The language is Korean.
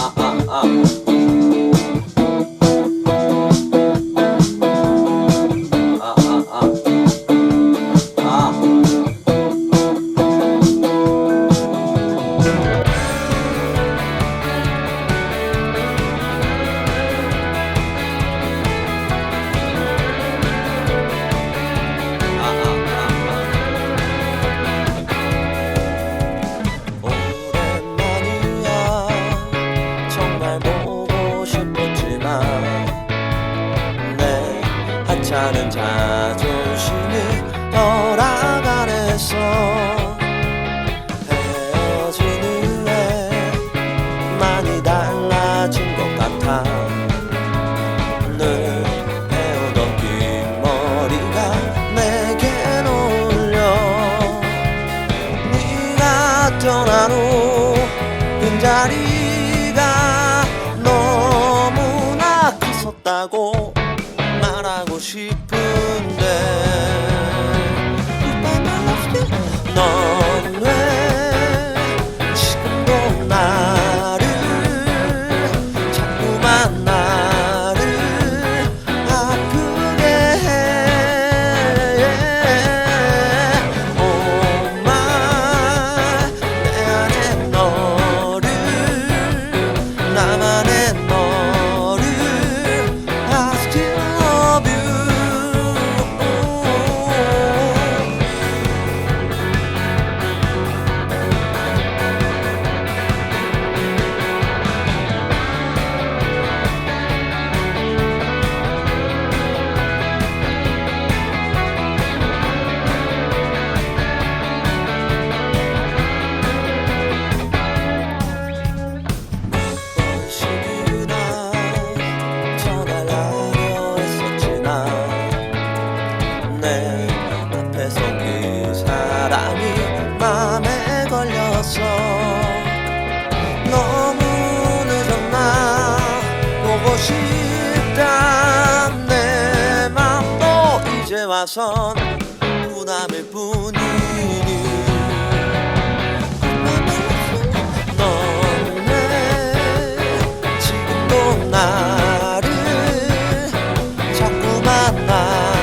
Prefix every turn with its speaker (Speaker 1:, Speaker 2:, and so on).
Speaker 1: um, um, um. 하찮은 자존심이 했어 헤어진 후에 많이 달라진 것 같아. 늘 해오던 긴 머리가 내겐 어울려. 네가 떠난 후 빈자리가 너무나 컸었다고 내 앞에서 그 사람이 마음에 걸렸어. 너무 늦었나 보고 싶다 내 맘도 이제 와선 부담일 뿐이니. 너네. 지금도 나를 자꾸만 나